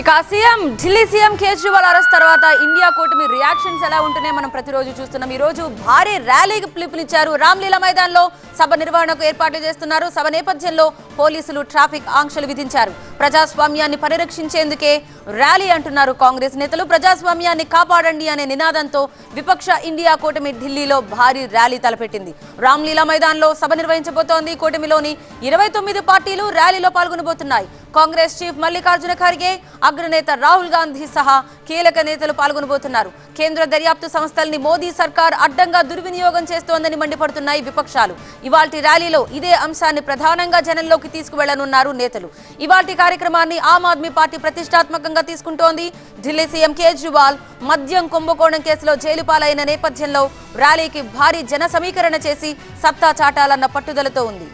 ఇక CM Delhi CM Kejriwal arrest తర్వాత India కూటమి రియాక్షన్స్ ఎలా ఉంటున్నాయి మనం ప్రతిరోజు చూస్తున్నాం. ఈ రోజు భారీ ర్యాలీకి పిలుపునిచ్చారు. రామ్లీలా మైదాన్లో సభ నిర్వహణకు ఏర్పాట్లు చేస్తున్నారు. సభ నేపథ్యంలో పోలీసులు ట్రాఫిక్ ఆంక్షలు విధించారు. ప్రజాస్వామ్యాన్ని పరిరక్షించేందుకే ర్యాలీ అంటున్నారు కాంగ్రెస్ నేతలు. ప్రజాస్వామ్యాన్ని కాపాడండి అనే నినాదంతో విపక్ష ఇండియా కూటమి ఢిల్లీలో భారీ ర్యాలీ తలపెట్టింది. రామ్లీలా మైదాన్లో సభ నిర్వహించబోతోంది. కూటమిలోని ఇరవై తొమ్మిది పార్టీలు ర్యాలీలో పాల్గొనబోతున్నాయి. కాంగ్రెస్ చీఫ్ మల్లికార్జున ఖర్గే అగ్రనేత రాహుల్ గాంధీ సహా కీలక నేతలు పాల్గొనబోతున్నారు. కేంద్ర దర్యాప్తు సంస్థల్ని మోదీ సర్కార్ అడ్డంగా దుర్వినియోగం చేస్తోందని మండిపడుతున్నాయి విపక్షాలు. ఇవాల్టి ర్యాలీలో ఇదే అంశాన్ని ప్రధానంగా జనంలోకి తీసుకువెళ్ళనున్నారు నేతలు. ఇవాల్టి కార్యక్రమాన్ని ఆమ్ ఆద్మీ పార్టీ ప్రతిష్టాత్మకంగా తీసుకుంటోంది. ఢిల్లీ సీఎం కేజ్రీవాల్ మద్యం కుంభకోణం కేసులో జైలు పాలైన నేపథ్యంలో ర్యాలీకి భారీ జన సమీకరణ చేసి సత్తా చాటాలన్న పట్టుదలతో ఉంది.